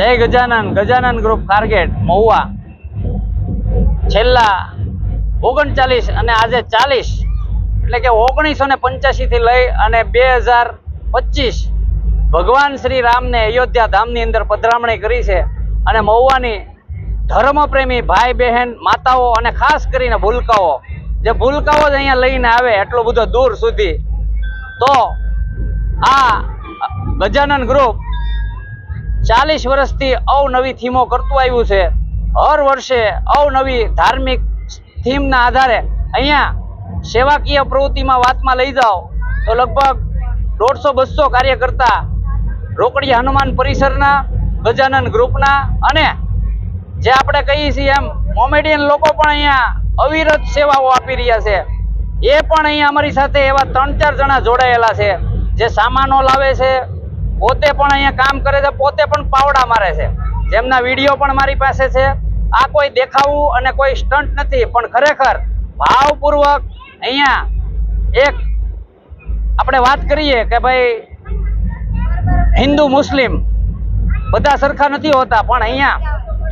જય ગજાનન ગજાનન ગ્રુપ ખારગેટ મહુવા. છેલ્લા ઓગણચાલીસ અને આજે ચાલીસ, એટલે કે ઓગણીસો ને પંચ્યાસીથી લઈ અને બે હજાર પચીસ, ભગવાન શ્રી રામને અયોધ્યા ધામની અંદર પધરામણી કરી છે અને મહુવાની ધર્મપ્રેમી ભાઈ બહેન, માતાઓ અને ખાસ કરીને ભૂલકાઓ, જે ભૂલકાઓ જ અહીંયા લઈને આવે એટલો બધો દૂર સુધી, તો આ ગજાનન ગ્રુપ ચાલીસ વર્ષથી અવનવી થીમો કરતું આવ્યું છે. હર વર્ષે અવનવી ધાર્મિક થીમના આધારે અહીંયા સેવાકીય પ્રવૃત્તિમાં વાતમાં લઈ જાઓ. તો લગભગ દોઢસો બસો કાર્યકર્તા રોકડી હનુમાન પરિસરના, ગજાનન ગ્રુપના અને જે આપણે કહીએ છીએ એમ મોમેડિયન લોકો પણ અહીંયા અવિરત સેવાઓ આપી રહ્યા છે. એ પણ અહીંયા અમારી સાથે એવા ત્રણ ચાર જણા જોડાયેલા છે. જે સામાનો લાવે છે પોતે પણ અહીંયા કામ કરે છે, પોતે પણ પાવડા મારે છે. જેમના વીડિયો પણ મારી પાસે છે. આ કોઈ દેખાવું અને કોઈ સ્ટન્ટ નથી, પણ ખરેખર ભાવપૂર્વક અહીંયા એક આપણે વાત કરીએ કે ભાઈ, હિન્દુ મુસ્લિમ બધા સરખા નથી હોતા, પણ અહીંયા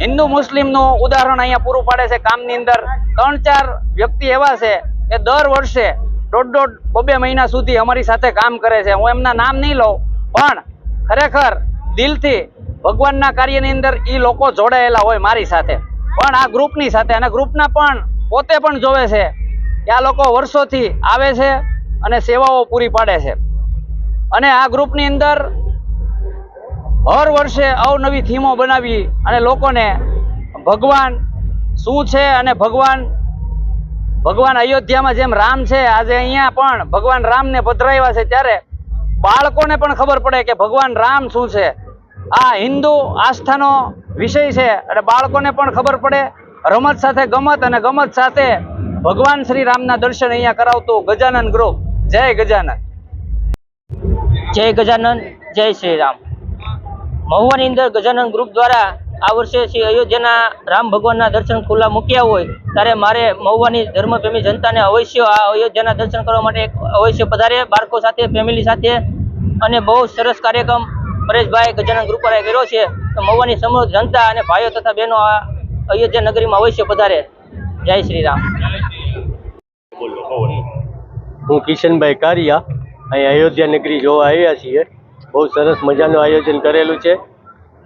હિન્દુ મુસ્લિમનું ઉદાહરણ અહીંયા પૂરું પાડે છે. કામની અંદર ત્રણ ચાર વ્યક્તિ એવા છે કે દર વર્ષે દોઢ દોઢ બબે મહિના સુધી અમારી સાથે કામ કરે છે. હું એમના નામ નહીં લઉં, પણ ખરેખર દિલથી ભગવાનના કાર્યની અંદર એ લોકો જોડાયેલા હોય મારી સાથે. પણ આ ગ્રુપની સાથે અને ગ્રુપના પણ પોતે પણ જોવે છે કે આ લોકો વર્ષોથી આવે છે અને સેવાઓ પૂરી પાડે છે. અને આ ગ્રુપની અંદર હર વર્ષે અવનવી થીમો બનાવી અને લોકોને ભગવાન શું છે અને ભગવાન ભગવાન અયોધ્યામાં જેમ રામ છે, આજે અહીંયા પણ ભગવાન રામને પધરાવ્યા છે ત્યારે બાળકોને પણ ખબર પડે કે ભગવાન રામ શું છે? આ હિન્દુ આસ્થાનો વિષય છે. અને બાળકોને પણ ખબર પડે. રમત સાથે ગમત અને ગમત સાથે ભગવાન શ્રી રામના દર્શન અહીંયા કરાવતું ગજાનન ગ્રુપ. જય ગજાનન જય ગજાનન જય શ્રી રામ. મહુવાની અંદર ગજાનન ગ્રુપ દ્વારા આ વર્ષે શ્રી અયોધ્યાના રામ ભગવાનના દર્શન ખુલ્લા મૂક્યા હોય ત્યારે મારે મહુવાની ધર્મપ્રેમી જનતાને અવશ્ય આ અયોધ્યાના દર્શન કરવા માટે એક અવશ્ય પધારે. બાળકો સાથે ફેમિલી સાથે અને બહુ સરસ કાર્યક્રમ પરેશભાઈ ગજાનંદ ગ્રુપ કર્યો છે. તો મહુવાની સમૃદ્ધ જનતા અને ભાઈઓ તથા બહેનો આ અયોધ્યા નગરીમાં અવશ્ય પધારે. જય શ્રી રામ. હું કિશનભાઈ કારિયા અહીં અયોધ્યા નગરી જોવા આવ્યા છીએ. બહુ સરસ મજાનું આયોજન કરેલું છે.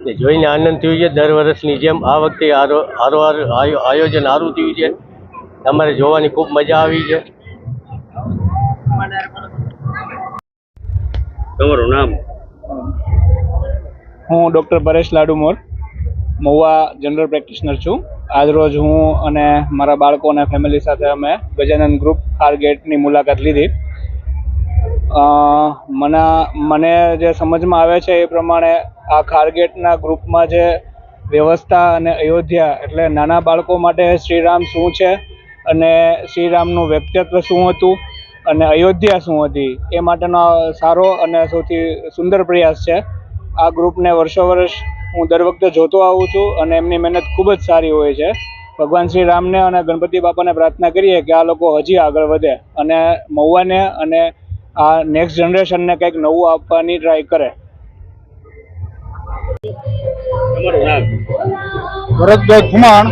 ને જોઈને આનંદ થયું છે. દર વર્ષની જેમ આ વખતે આરો હારોહાર આયોજન સારું થયું છે. અમારે જોવાની ખૂબ મજા આવી છે. તમારું નામ? હું doctor Paresh Ladumor, Mahuva general practitioner છું. આજરોજ હું અને મારા બાળકો અને ફેમિલી સાથે અમે ગજાનંદ ગ્રુપ ખારગેટની મુલાકાત લીધી. મને મને જે સમજમાં આવે છે એ પ્રમાણે આ ખારગેટના ગ્રુપમાં જે વ્યવસ્થા અને અયોધ્યા એટલે નાના બાળકો માટે શ્રીરામ શું છે અને શ્રીરામનું વ્યક્તિત્વ શું હતું અને અયોધ્યા શું હતી એ માટેનો સારો અને સૌથી સુંદર પ્રયાસ છે. આ ગ્રુપને વર્ષો વર્ષ હું દર વખતે જોતો આવું છું અને એમની મહેનત ખૂબ જ સારી હોય છે. ભગવાન શ્રી રામને અને ગણપતિ બાપાને પ્રાર્થના કરીએ કે આ લોકો હજી આગળ વધે અને મહુવાને અને આ નેક્સ્ટ જનરેશનને કંઈક નવું આપવાની ટ્રાય કરે. ભરતભાઈ ખુમાણ,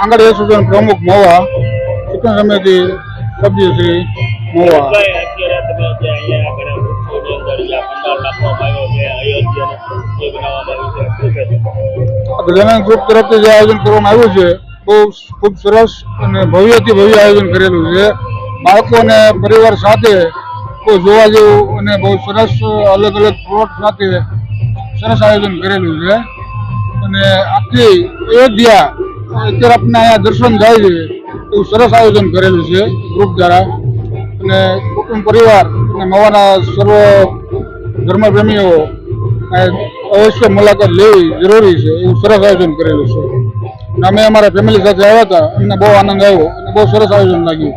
આંગણ એસોસિએશન પ્રમુખ મોવા શિક્ષણ સમિતિ સભ્યશ્રી આગળ ગ્રુપ તરફથી જે આયોજન કરવામાં આવ્યું છે, બહુ ખૂબ સરસ અને ભવ્યથી ભવ્ય આયોજન કરેલું છે. બાળકો પરિવાર સાથે બહુ જોવા જેવું અને બહુ સરસ, અલગ અલગ પ્લોટ સાથે સરસ આયોજન કરેલું છે. અને આખી અયોધ્યા અત્યારે આપણે અહીંયા દર્શન થાય છે, એવું સરસ આયોજન કરેલું છે ગ્રુપ દ્વારા. અને કુટુંબ પરિવાર અને મવાના સર્વ ધર્મપ્રેમીઓ અવશ્ય મુલાકાત લેવી જરૂરી છે, એવું સરસ આયોજન કરેલું છે. અમે અમારા ફેમિલી સાથે આવ્યા હતા, અમને બહુ આનંદ આવ્યો અને બહુ સરસ આયોજન લાગ્યું.